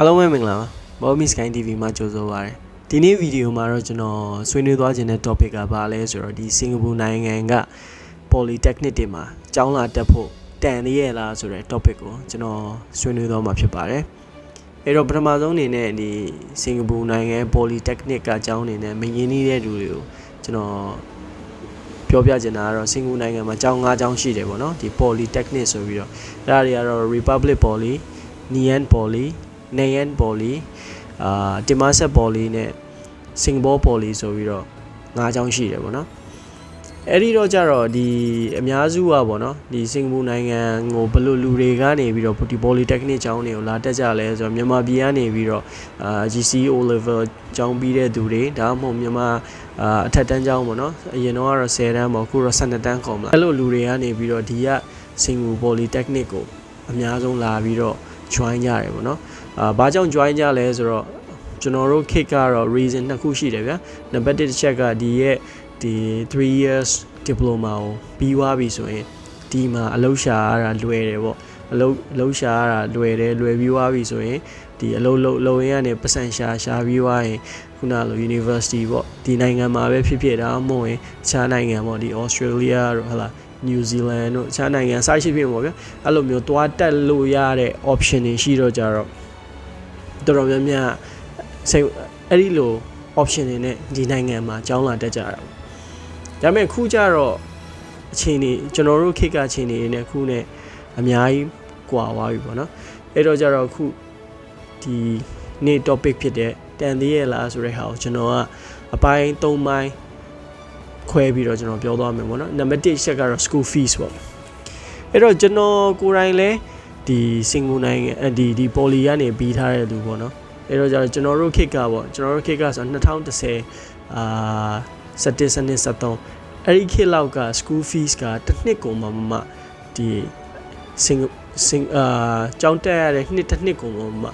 အားလုံးပဲမင်္ဂလာပါဘောမီစကိုင်း TV မှာကြိုဆိုပါရစေဒီနေ့ဗီဒီယိုမှာတော့ကျွန်တော်ဆွေးနွေးသွားခြင်းတဲ့ topic ကဘာလဲဆိုတော့ဒီစင်ကာပူနိုင်ငံက polytechnic တွေမှာကျောင်းလာတက်ဖို့တန်ရရဲ့လားဆိုတဲ့ topic ကိုကျွန်တော်ဆွေးနွေးသွားမှာဖြစ်ပါတယ်အဲ့တော့ပထမဆုံးအနေနဲ့ဒီစင်ကာပူနိုင်ငံ polytechnic ကကျောင်းနေနဲ့မရင်းနှီးတဲ့လူတွေကိုကျွန်တော်ပြောပြချင်တာကတော့စင်ကာပူနိုင်ငံမှာကျောင်း၅ကျောင်းရှိတယ်ပေါ့နော်ဒီ polytechnic ဆိုပြီးတော့အဲ့ဒါတွေကတော့ Republic Poly Nian Poly Nayan Poly အာတင်မဆက် Poly နဲ့စင်ကာပူ Poly ဆိုပြီးတော့၅ကျောင်းရှိတယ်ပေါ့နော်အဲ့ဒီတော့ကြတော့ဒီအများစုကပေါ့နော်ဒီစင်ကာပူနိုင်ငံကိုဘယ်လိုလူတွေကနေပြီးတော့ဒီ Polytechnic ကျောင်းတွေကိုလာတက်ကြလဲဆိုတော့မြန်မာပြည်ကနေပြီးတော့အာ GCO level ကျောင်းပြီးတဲ့သူတွေဒါမှမဟုတ်မြန်မာအာအထက်တန်းကျောင်းပေါ့နော်အရင်တော့ကတော့10တန်းပေါ့အခုတော့12တန်းခေါ်မလားအဲ့လိုလူတွေကနေပြီးတော့ဒီကစင်ကာပူ Polytechnic ကိုအများဆုံးလာပြီးတော့ join ကြရတယ်ပေါ့နော် အာဘာကြောင့် join ကြလဲဆိုတော့ကျွန်တော်တို့ kick ကတော့ reason နှစ်ခုရှိတယ်ဗျာနံပါတ်1တစ်ချက်ကဒီရဲ့ဒီ3 years diploma ကိုပြီးသွားပြီဆိုရင်ဒီမှာအလုပ်ရှာရတာလွယ်တယ်ပေါ့အလုပ်အလုပ်ရှာရတာလွယ်တယ်လွယ်ပြီးသွားပြီဆိုရင်ဒီအလုပ်လုပ်လုပ်ရင်းကနေပတ်စံရှာရှာပြီးသွားရင်ခုနလို university ပေါ့ဒီနိုင်ငံမှာပဲဖြစ်ဖြစ်ဒါမှမဟုတ်ရင်အခြားနိုင်ငံပေါ့ဒီ Australia တို့ဟလာ New Zealand တို့အခြားနိုင်ငံအစရှိဖြစ်ပေါ့ဗျာအဲ့လိုမျိုးသွားတက်လို့ရတဲ့ option တွေရှိတော့ကြတော့ တော်တော်များများစိတ်အဲ့ဒီလို option တွေနဲ့ဒီနိုင်ငံမှာကျောင်းလာတက်ကြတာပေါ့ဒါပေမဲ့ခုကျတော့အချိန်နေကျွန်တော်တို့ခေတ်ကအချိန်နေနဲ့ခုနဲ့အများကြီးကွာသွားပြီပေါ့နော်အဲ့တော့ကြတော့ခုဒီနေ့ topic ဖြစ်တဲ့တန်သေးရဲ့လားဆိုတဲ့ဟာကိုကျွန်တော်ကအပိုင်း၃ပိုင်းခွဲပြီးတော့ကျွန်တော်ပြောသွားမယ်ပေါ့နော်နံပါတ်1ချက်ကတော့ school fees ပေါ့အဲ့တော့ကျွန်တော်ကိုယ်တိုင်လဲ ဒီစင်ကာပူနိုင်ငံအဒီဒီ poly ကနေပြီးထားတဲ့လူပေါ့နော်အဲ့တော့ကျတော့ကျွန်တော်တို့ခေတ်ကပေါ့ကျွန်တော်တို့ခေတ်ကဆို2010အာ17 17 73အဲ့ဒီခေတ်လောက်က school fees ကတစ်နှစ်ကိုမှမမဒီစင်စင်အာကျောင်းတက်ရတဲ့နှစ်တစ်နှစ်ကိုမှမ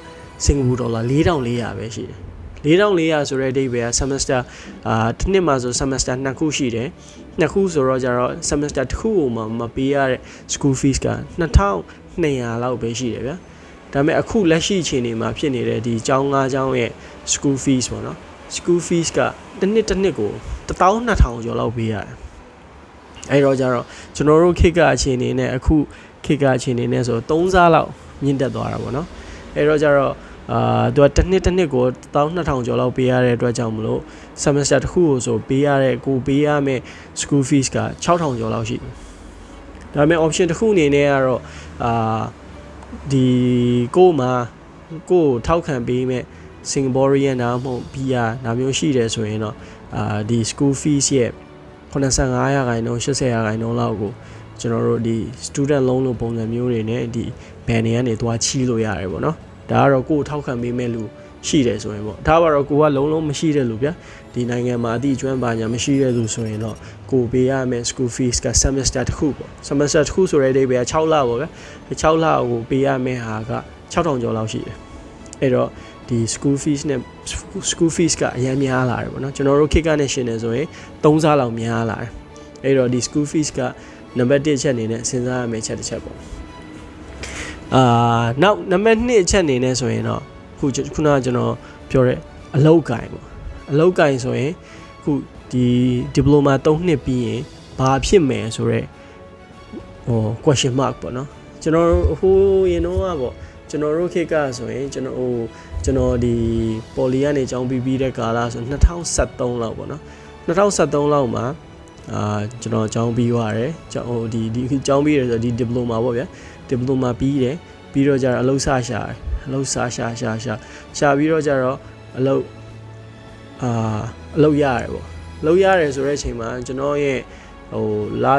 စင်ကာပူဒေါ်လာ4400ပဲရှိတယ်4400ဆိုတဲ့အဓိပ္ပာယ်က semester အာတစ်နှစ်မှာဆို semester နှစ်ခုရှိတယ်နှစ်ခုဆိုတော့ကျတော့ semester တစ်ခုကိုမှမပေးရတဲ့ school fees က 2200လောက်ပဲရှိတယ်ဗျာဒါပေမဲ့အခုလက်ရှိအချိန်ဒီမှာဖြစ်နေတဲ့ဒီကျောင်း၅ကျောင်းရဲ့ school fees ပေါ့နော် school fees ကတစ်နှစ်တစ်နှစ်ကို12000ကျော်လောက်ပေးရတယ်အဲ့တော့ကျတော့ကျွန်တော်တို့ခေတ်ကအခြေအနေနဲ့အခုခေတ်ကအခြေအနေနဲ့ဆို3စားလောက်မြင့်တက်သွားတာပေါ့နော်အဲ့တော့ကျတော့အာသူကတစ်နှစ်တစ်နှစ်ကို12000ကျော်လောက်ပေးရတဲ့အတွက်ကြောင့်မလို့ semester တစ်ခုကိုဆိုပေးရတဲ့ကိုပေးရမယ့် school fees က6000ကျော်လောက်ရှိတယ် ဒါပေမဲ့ option တစ်ခုအနေနဲ့ကတော့အာဒီကို့မှာကို့ကိုထောက်ခံပေးမဲ့ Singaporean ဒါမှမဟုတ် PR ဒါမျိုးရှိတယ်ဆိုရင်တော့အာဒီ school fees ရဲ့85ရာခိုင်နှုန်း80ရာခိုင်နှုန်းလောက်ကိုကျွန်တော်တို့ဒီ student loan လိုပုံစံမျိုးတွေနဲ့ဒီ ban တွေကနေသွားချီးလို့ရတယ်ပေါ့နော်ဒါကတော့ကိုယ်ထောက်ခံပေးမဲ့လူ ရှိတယ်ဆိုရင်ပေါ့ဒါပါတော့ကိုကလုံးလုံးမရှိတဲ့လူဗျာဒီနိုင်ငံမှာအတိအကျွမ်းပါညာမရှိတဲ့လူဆိုရင်တော့ကိုပေးရမယ် school fees က semester တစ်ခုပေါ့ semester တစ်ခုဆိုတဲ့အဓိပ္ပာယ်6လပေါ့ဗျာ6လကိုပေးရမယ့်ဟာက6000ကျော်လောက်ရှိတယ်အဲ့တော့ဒီ school fees နဲ့ school fees ကအများများလာတယ်ပေါ့နော်ကျွန်တော်တို့ခေတ်ကနေရှင်နေဆိုရင်3ဆလောက်များလာတယ်အဲ့တော့ဒီ school fees ကနံပါတ်1ချက်အနေနဲ့စဉ်းစားရမယ့်ချက်တစ်ချက်ပေါ့အာနောက်နံပါတ်2အချက်အနေနဲ့ဆိုရင်တော့ ခုခုနကကျွန်တော်ပြောတဲ့အလောက်ကင်ပေါ့အလောက်ကင်ဆိုရင်ခုဒီဒီပလိုမာ3နှစ်ပြီးရင်ဘာဖြစ်မယ်ဆိုတော့ဟို question mark ပေါ့နော်ကျွန်တော်ဟိုရင်တော့ပေါ့ကျွန်တော်တို့ခေတ်ကဆိုရင်ကျွန်တော်ဟိုကျွန်တော်ဒီပေါ်လီကနေကျောင်းပြီးပြီးတဲ့ကာလဆို2013လောက်ပေါ့နော်2013လောက်မှာအာကျွန်တော်ကျောင်းပြီးသွားတယ်ကျောင်းဟိုဒီဒီကျောင်းပြီးတယ်ဆိုဒီ diploma ပေါ့ဗျာ diploma ပြီးတယ်ပြီးတော့ကျတော့အလုပ်ဆရှာတယ် အလုပ်ဆရှာရှာရှာရှာပြီးတော့ကျတော့အလုပ်အာအလုပ်ရတယ်ပေါ့အလုပ်ရတယ်ဆိုတဲ့အချိန်မှာကျွန်တော်ရဲ့ဟိုလာ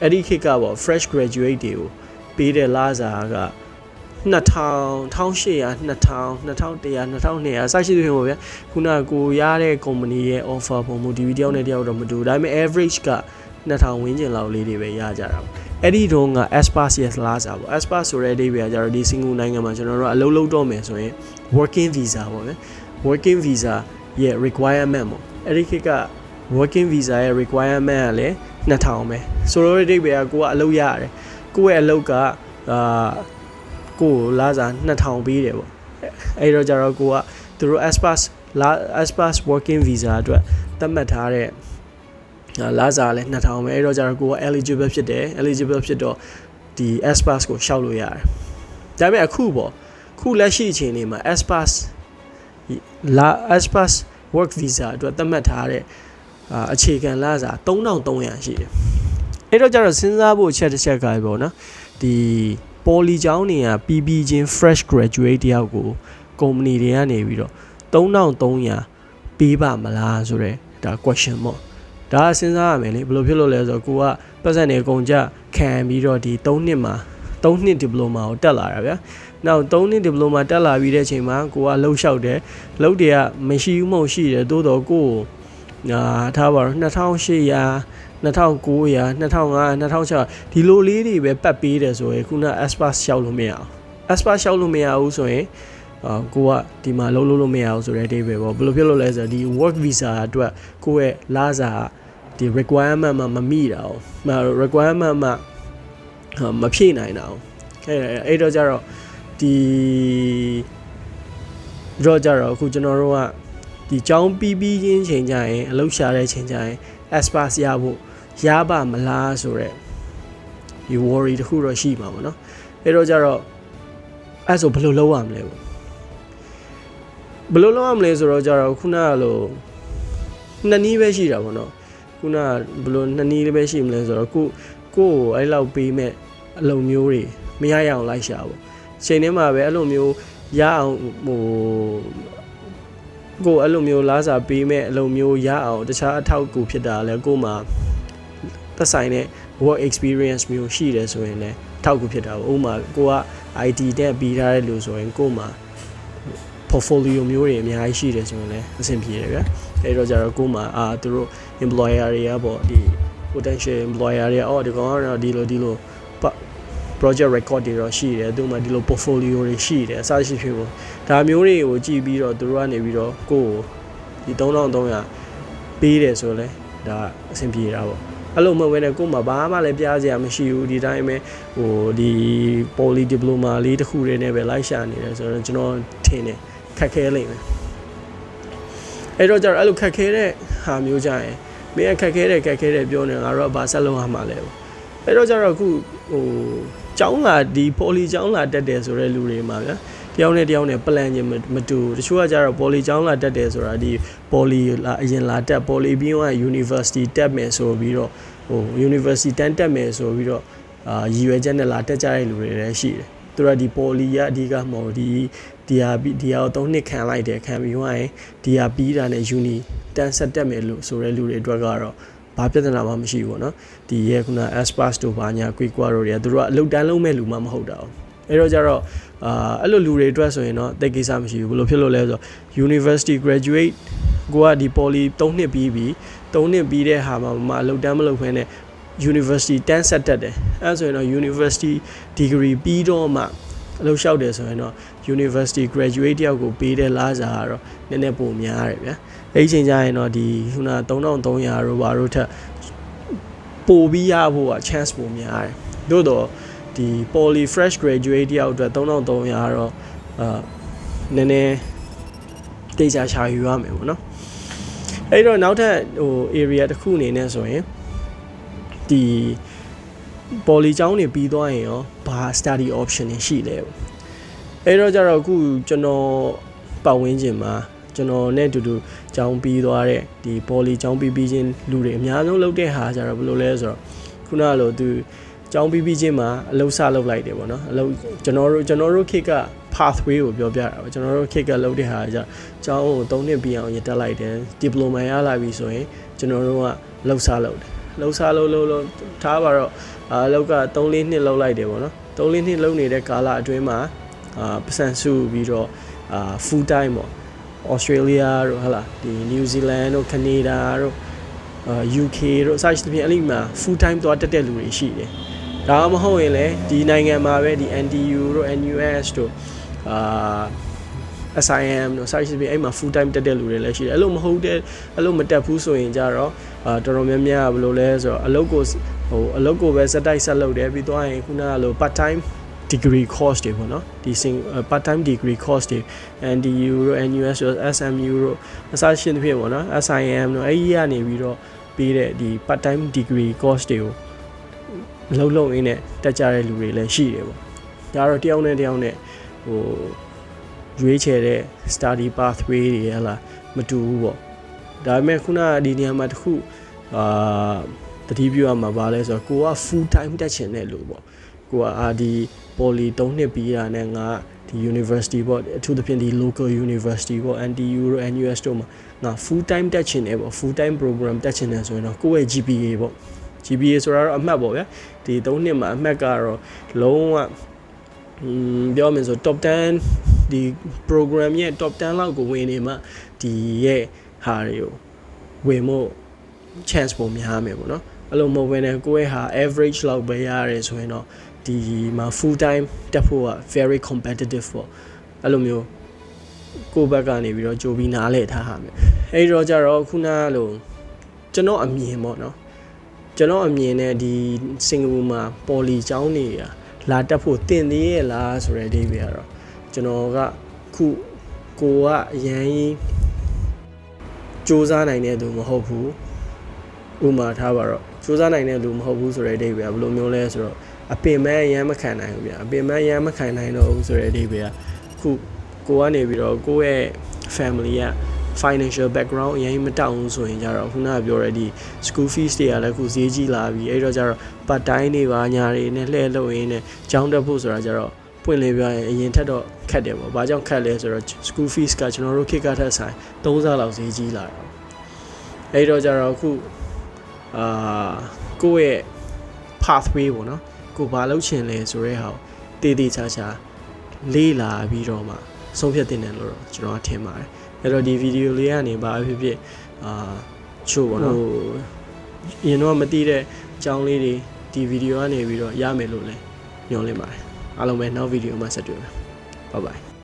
အဲ့ဒီခေတ်ကပေါ့ fresh graduate တွေကိုပေးတဲ့လာစာက2000 1800 2000 2100 2200စရှိသဖြင့်ပေါ့ဗျာခုနကကိုရတဲ့ company ရဲ့ offer ပုံမူဒီဗီတယောက်နဲ့တယောက်တော့မတူဒါပေမဲ့ average က 2000ဝန်းကျင်လောက်လေးတွေပဲရကြတာပေါ့အဲ့ဒီတော့က Aspas yes လာစားပေါ့ Aspas ဆိုတဲ့အဓိပ္ပာယ်ကကျတော့ဒီစင်ကာပူနိုင်ငံမှာကျွန်တော်တို့အလုပ်လုပ်တော့မယ်ဆိုရင် working visa ပေါ့ဗျာ working visa ရဲ့ requirement ပေါ့အဲ့ဒီခေတ်က working visa ရဲ့ requirement ကလည်း2000ပဲဆိုတော့အဓိပ္ပာယ်ကကိုကအလုပ်ရတယ်ကိုယ့်ရဲ့အလုပ်ကအာကိုယ်လာစား2000ပေးတယ်ပေါ့အဲ့တော့ကြတော့ကိုကသူတို့ Aspas လာ Aspas working visa အတွက်သတ်မှတ်ထားတဲ့ လာစားလဲ2000ပဲအဲ့တော့ကြတော့ကိုက eligible ဖြစ်တယ် eligible ဖြစ်တော့ဒီ Aspas ကိုရှောက်လို့ရတယ်ဒါပေမဲ့အခုပေါ့ခုလက်ရှိအချိန်လေးမှာ Aspas လာ Aspas work visa အတွက်သတ်မှတ်ထားတဲ့အာအခြေခံလစာ3300ရှိတယ်အဲ့တော့ကျတော့စဉ်းစားဖို့ချက်တစ်ချက်ကပေါ့နော်ဒီပေါ်လီကျောင်းတွေကပြီးပြီးချင်း fresh graduate တယောက်ကိုကုမ္ပဏီတွေကနေပြီးတော့3300ပေးပါမလားဆိုတော့ဒါ question ပေါ့ ဒါစဉ်းစားရမယ်လေဘယ်လိုဖြစ်လို့လဲဆိုတော့ကိုကပတ်စံနေအကုန်ကြခံပြီးတော့ဒီ3နှစ်မှာ3နှစ်ဒီပလိုမာကိုတက်လာတာဗျာနောက်3နှစ်ဒီပလိုမာတက်လာပြီးတဲ့အချိန်မှာကိုကလှုပ်လျှောက်တယ်လှုပ်တွေကမရှိဘူးမဟုတ်ရှိတယ်သို့တော့ကိုကိုအာထားပါတော့2800 2900 2500 2006ဒီလိုလေးတွေပဲပတ်ပေးတယ်ဆိုရင်ခုန Aspas ရှောက်လို့မရအောင် Aspas ရှောက်လို့မရဘူးဆိုရင်အာကိုကဒီမှာလုံးလုံးလို့မရအောင်ဆိုတဲ့အဓိပ္ပာယ်ပေါ့ဘယ်လိုဖြစ်လို့လဲဆိုတော့ဒီ work visa အတွက်ကိုယ့်ရဲ့လစာ ဒီ requirement မှာမမိတာ哦မ requirement မှာမဖြည့်နိုင်တာ哦အဲအဲ့တော့ကြတော့ဒီတော့ကြတော့အခုကျွန်တော်တို့ကဒီចောင်းပြီးပြီးချင်းချိန်ကြရင်အလုပ်ရှာတဲ့ချိန်ကြရင် Aspas ရဖို့ရပါမလားဆိုတော့ဒီ worry တခုတော့ရှိမှာပေါ့နော်အဲ့တော့ကြတော့အဲ့ဆိုဘယ်လိုလုပ်ရမလဲပေါ့ဘယ်လိုလုပ်ရမလဲဆိုတော့ကြတော့ခုနကလိုနှစ်နည်းပဲရှိတာပေါ့နော် ခုနကဘယ်လိုနှစ်နည်းလေးပဲရှိမလဲဆိုတော့ကိုကိုကိုအဲ့လောက်ပေးမဲ့အလုံမျိုးတွေမရရအောင်လိုက်ရှာပေါ့ချိန်ထဲမှာပဲအဲ့လိုမျိုးရအောင်ဟိုကိုအဲ့လိုမျိုးလားစာပေးမဲ့အလုံမျိုးရအောင်တခြားအထောက်အကူဖြစ်တာလဲကိုမှသက်ဆိုင်တဲ့ work experience မျိုးရှိတယ်ဆိုရင်လည်းထောက်ကူဖြစ်တာပေါ့ဥပမာကိုက IT တက်ပြီးထားတဲ့လူဆိုရင်ကိုမှ portfolio မျိုးတွေအများကြီးရှိတယ်ဆိုရင်လည်းအဆင်ပြေတယ်ဗျာ အဲ့တော့ကြတော့ကိုမှအာသူတို့ employer တွေကပေါ့ဒီ potential employer တွေကအော်ဒီကောင်ကတော့ဒီလိုဒီလို project record တွေတော့ရှိတယ်သူမှဒီလို portfolio တွေရှိတယ်အစရှိဖြစ်ပေါ့ဒါမျိုးတွေကိုကြည့်ပြီးတော့သူတို့ကနေပြီးတော့ကိုကိုဒီ3300ပေးတယ်ဆိုလဲဒါအဆင်ပြေတာပေါ့အဲ့လိုမဟုတ်ဘဲနဲ့ကို့မှာဘာမှလည်းပြားစရာမရှိဘူးဒီတိုင်းပဲဟိုဒီ poly diploma လေးတစ်ခုတည်းနဲ့ပဲလိုက်ရှာနေတယ်ဆိုတော့ကျွန်တော်ထင်တယ်ခက်ခဲလိမ့်မယ် အဲ့တော့ကျတော့အဲ့လိုခက်ခဲတဲ့ဟာမျိုးကြရင်မင်းခက်ခဲတဲ့ခက်ခဲတဲ့ပြောနေငါတို့ကဘာဆက်လုပ်ရမှာလဲပေါ့အဲ့တော့ကျတော့အခုဟိုကျောင်းလာဒီ poly ကျောင်းလာတက်တယ်ဆိုတဲ့လူတွေမှာဗျာတယောက်နဲ့တယောက်နဲ့ plan ချင်းမတူတချို့ကကြတော့ poly ကျောင်းလာတက်တယ်ဆိုတာဒီ poly လာအရင်လာတက် poly ပြီးတော့ university တက်မယ်ဆိုပြီးတော့ဟို university တန်းတက်မယ်ဆိုပြီးတော့အာရည်ရွယ်ချက်နဲ့လာတက်ကြတဲ့လူတွေလည်းရှိတယ် သူတို့ဒီ poly ရအဓိကမဟုတ်ဒီဒီဟာဒီဟာကို၃နှစ်ခံလိုက်တယ်ခံပြီးသွားရင်ဒီဟာပြီးတာနဲ့ uni တန်းဆက်တက်မယ်လို့ဆိုတဲ့လူတွေအတွက်ကတော့ဘာပြဿနာမှမရှိဘူးပေါ့နော်ဒီရဲ့ခုန Aspas တို့ဘာညာ Quick Qua တို့တွေကသူတို့ကအလုပ်တန်းလုံးမဲ့လူမှမဟုတ်တာ哦အဲ့တော့ကြတော့အာအဲ့လိုလူတွေအတွက်ဆိုရင်တော့တိတ်ကိစ္စမရှိဘူးဘယ်လိုဖြစ်လို့လဲဆိုတော့ university graduate ကိုကဒီ poly 3နှစ်ပြီးပြီ3နှစ်ပြီးတဲ့ဟာမှာမအလုပ်တန်းမလုပ်ခွင့်နဲ့ university တန်းဆက်တက်တယ်အဲ့ဆိုရင်တော့ university degree ပြီးတော့မှအလုပ်လျှောက်တယ်ဆိုရင်တော့ university graduate တယောက်ကိုပေးတဲ့လစာကတော့နည်းနည်းပိုများတယ်ဗျာအဲ့ဒီချိန်ကျရင်တော့ဒီခုန3300ရောဘာတို့ထက်ပိုပြီးရဖို့က chance ပိုများတယ်သို့တော့ဒီ poly fresh graduate တယောက်အတွက်3300တော့အာနည်းနည်းတေချာချာယူရမယ်ပေါ့နော်အဲ့တော့နောက်ထပ်ဟို area တစ်ခုအနေနဲ့ဆိုရင် ဒီ poly ကျောင်းနေပြီးသွားရင်ရောဘာ study option တွေရှိလဲပေါ့အဲ့တော့ကြတော့အခုကျွန်တော်ပတ်ဝန်းကျင်မှာကျွန်တော်နဲ့အတူတူကျောင်းပြီးသွားတဲ့ဒီ poly ကျောင်းပြီးပြီးချင်းလူတွေအများဆုံးလုပ်တဲ့ဟာကြတော့ဘယ်လိုလဲဆိုတော့ခုနကလိုသူကျောင်းပြီးပြီးချင်းမှာအလုပ်စလုပ်လိုက်တယ်ပေါ့နော်အလုပ်ကျွန်တော်တို့ကျွန်တော်တို့ခေတ်က pathway ကိုပြောပြတာပေါ့ကျွန်တော်တို့ခေတ်ကလုပ်တဲ့ဟာကြကျောင်းကို3နှစ်ပြီးအောင်ရတက်လိုက်တယ် diploma ရလာပြီဆိုရင်ကျွန်တော်တို့ကလုပ်စလုပ်တယ် လုပ်စားလုပ်လုပ်လုပ်ထားပါတော့အလောက်က3-4နှစ်လောက်လိုက်တယ်ပေါ့နော်3-4နှစ်လုပ်နေတဲ့ကာလအတွင်းမှာအာပစံစုပြီးတော့အာ full time ပေါ့ Australia တို့ဟလာဒီ New Zealand တို့ Canada တို့အာ UK တို့အစရှိသဖြင့်အဲ့ဒီမှာ full time သွားတက်တဲ့လူတွေရှိတယ်ဒါမှမဟုတ်ရင်လည်းဒီနိုင်ငံမှာပဲဒီ NTU တို့ NUS တို့အာ SIM တို့ site ဖြစ်အဲ့မှာ full time တက်တဲ့လူတွေလည်းရှိတယ်အဲ့လိုမဟုတ်တဲ့အဲ့လိုမတက်ဘူးဆိုရင်ကြတော့ အာတော်တော်များများဘယ်လိုလဲဆိုတော့အလုပ်ကိုဟိုအလုပ်ကိုပဲစက်တိုက်ဆက်လုပ်တယ်ပြီးသွားရင်ခုနကလို part time degree course တွေပေါ့နော်ဒီ sing part time degree course တွေ NDU တို့ NUS တို့ SMU တို့အစရှင်းသဖြင့်ပေါ့နော် SIM တို့အဲ့ဒီကနေပြီးတော့ပေးတဲ့ဒီ part time degree course တွေကိုလုံးလုံးရင်းနဲ့တက်ကြတဲ့လူတွေလည်းရှိတယ်ပေါ့ဒါတော့တယောက်နဲ့တယောက်နဲ့ဟိုရွေးချယ်တဲ့ study pathway တွေဟလာမတူဘူးပေါ့ ဒါပေမဲ့ခုနကဒီနေရာမှာတစ်ခုအာတတိပြုရမှာပါလဲဆိုတော့ကိုက full time တက်ချင်တဲ့လူပေါ့ကိုကအာဒီ poly 3နှစ်ပြီးတာနဲ့ငါဒီ university ပေါ့အထူးသဖြင့်ဒီ local university ပေါ့ NTU တို့ NUS တို့မှာငါ full time တက်ချင်တယ်ပေါ့ full time program တက်ချင်တယ်ဆိုရင်တော့ကိုယ့်ရဲ့ GPA ပေါ့ GPA ဆိုတာတော့အမှတ်ပေါ့ဗျာဒီ3နှစ်မှာအမှတ်ကတော့လုံးဝอืมပြောမယ်ဆို top 10ဒီ program ရဲ့ top 10လောက်ကိုဝင်နေမှဒီရဲ့ ဟာတွေကိုဝင်ဖို့ chance ပုံများမယ်ပေါ့နော်အဲ့လိုမဟုတ်ဘဲနဲ့ကိုယ့်ရဲ့ဟာ average လောက်ပဲရတယ်ဆိုရင်တော့ဒီမှာ full time တက်ဖို့က very competitive ပေါ့အဲ့လိုမျိုးကိုယ့်ဘက်ကနေပြီးတော့ကြိုပြီးနားလဲထားဟာမယ်အဲ့တော့ကြတော့ခုနကလိုကျွန်တော်အမြင်ပေါ့နော်ကျွန်တော်အမြင်နဲ့ဒီစင်ကာပူမှာပေါ်လီကျောင်းနေရလာတက်ဖို့တင်သေးရဲ့လားဆိုတဲ့အဓိပ္ပာယ်ကတော့ကျွန်တော်ကခုကိုကအရန်ကြီး စူးစမ်းနိုင်တဲ့သူမဟုတ်ဘူးဥမာထားပါတော့စူးစမ်းနိုင်တဲ့လူမဟုတ်ဘူးဆိုတဲ့အဓိပ္ပာယ်ဘယ်လိုမျိုးလဲဆိုတော့အပင်မအရန်မခံနိုင်ဘူးဗျအပင်မအရန်မခံနိုင်တော့ဘူးဆိုတဲ့အဓိပ္ပာယ်ကခုကိုကနေပြီးတော့ကိုယ့်ရဲ့ family က financial background အရင်မတောင်းဘူးဆိုရင်ကြတော့ခုနကပြောရတဲ့ဒီ school fees တွေကလည်းခုဈေးကြီးလာပြီအဲ့တော့ကြတော့ part time တွေပါညာတွေနဲ့လှည့်လို့ရင်းနဲ့ကျောင်းတက်ဖို့ဆိုတာကြတော့ ပွင့်လေးပြောရင်အရင်ထက်တော့ခက်တယ်ပေါ့။ဘာကြောင့်ခက်လဲဆိုတော့ school fees ကကျွန်တော်တို့ခေတ်ကထက်ဆိုင်3ဆလောက်ဈေးကြီးလာတာ။အဲ့တော့ကြတော့ခုအာကိုယ့်ရဲ့ pathway ပေါ့နော်။ကိုဘာလုပ်ချင်လဲဆိုတဲ့ဟာကိုတည်တည်ချာချာလေးလာပြီးတော့မှဆုံးဖြတ်တင်တယ်လို့တော့ကျွန်တော်ထင်ပါတယ်။အဲ့တော့ဒီဗီဒီယိုလေးကနေဘာဖြစ်ဖြစ်အာချို့ပေါ့နော်ဟိုရင်တော့မသိတဲ့အကြောင်းလေးတွေဒီဗီဒီယိုကနေပြီးတော့ရမယ်လို့လည်းညွှန်လင့်ပါတယ် အားလုံးပဲနောက်ဗီဒီယိုမှာဆက်တွေ့မယ် bye bye